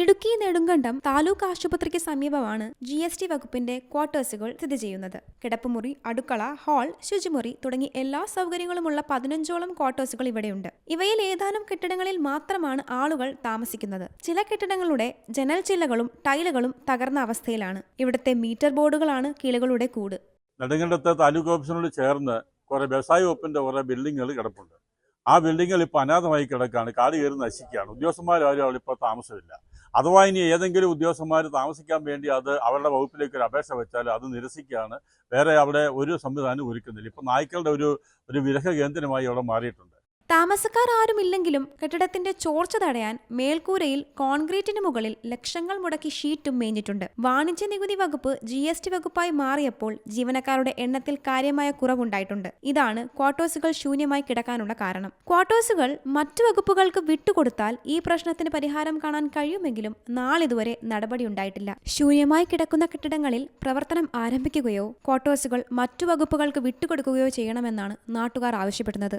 ഇടുക്കി നെടുങ്കണ്ടം താലൂക്ക് ആശുപത്രിക്ക് സമീപമാണ് G S T വകുപ്പിന്റെ ക്വാർട്ടേഴ്സുകൾ സ്ഥിതി ചെയ്യുന്നത്. കിടപ്പുമുറി അടുക്കള ഹാൾ ശുചിമുറി തുടങ്ങി എല്ലാ സൗകര്യങ്ങളുമുള്ള പതിനഞ്ചോളം ക്വാർട്ടേഴ്സുകൾ ഇവിടെയുണ്ട്. ഇവയിൽ ഏതാനും കെട്ടിടങ്ങളിൽ മാത്രമാണ് ആളുകൾ താമസിക്കുന്നത്. ചില കെട്ടിടങ്ങളുടെ ജനൽ ചില്ലകളും ടൈലുകളും തകർന്ന അവസ്ഥയിലാണ്. ഇവിടുത്തെ മീറ്റർ ബോർഡുകളാണ് കിളികളുടെ കൂട്. നെടുങ്കണ്ടത്തെ താലൂക്ക് ഓഫീസിനോട് ചേർന്ന് കുറെ വ്യവസായ വകുപ്പിന്റെ കുറെ ബിൽഡിങ്ങുകൾ കിടപ്പുണ്ട്. ആ ബിൽഡിങ്ങുകൾ ഇപ്പോൾ അനാഥമായി കിടക്കുകയാണ് കാട് കയറി നശിക്കുകയാണ്. ഉദ്യോഗസ്ഥന്മാരും അവിടെ ഇപ്പോൾ താമസമില്ല. അഥവാ ഇനി ഏതെങ്കിലും ഉദ്യോഗസ്ഥന്മാർ താമസിക്കാൻ വേണ്ടി അത് അവരുടെ വകുപ്പിലേക്ക് ഒരു അപേക്ഷ വെച്ചാൽ അത് നിരസിക്കുകയാണ്. വേറെ അവിടെ ഒരു സംവിധാനം ഒരുക്കുന്നില്ല. ഇപ്പം നായ്ക്കളുടെ ഒരു ഒരു വിരഹ കേന്ദ്രമായി അവിടെ മാറിയിട്ടുണ്ട്. താമസക്കാർ ആരുമില്ലെങ്കിലും കെട്ടിടത്തിന്റെ ചോർച്ച തടയാൻ മേൽക്കൂരയിൽ കോൺക്രീറ്റിന് മുകളിൽ ലക്ഷങ്ങൾ മുടക്കി ഷീറ്റും മേഞ്ഞിട്ടുണ്ട്. വാണിജ്യ നികുതി വകുപ്പ് ജി എസ് ടി വകുപ്പായി മാറിയപ്പോൾ ജീവനക്കാരുടെ എണ്ണത്തിൽ കാര്യമായ കുറവുണ്ടായിട്ടുണ്ട്. ഇതാണ് ക്വാർട്ടേഴ്സുകൾ ശൂന്യമായി കിടക്കാനുള്ള കാരണം. ക്വാർട്ടേഴ്സുകൾ മറ്റു വകുപ്പുകൾക്ക് വിട്ടുകൊടുത്താൽ ഈ പ്രശ്നത്തിന് പരിഹാരം കാണാൻ കഴിയുമെങ്കിലും നാളിതുവരെ നടപടിയുണ്ടായിട്ടില്ല. ശൂന്യമായി കിടക്കുന്ന കെട്ടിടങ്ങളിൽ പ്രവർത്തനം ആരംഭിക്കുകയോ ക്വാർട്ടേഴ്സുകൾ മറ്റു വകുപ്പുകൾക്ക് വിട്ടുകൊടുക്കുകയോ ചെയ്യണമെന്നാണ് നാട്ടുകാർ ആവശ്യപ്പെടുന്നത്.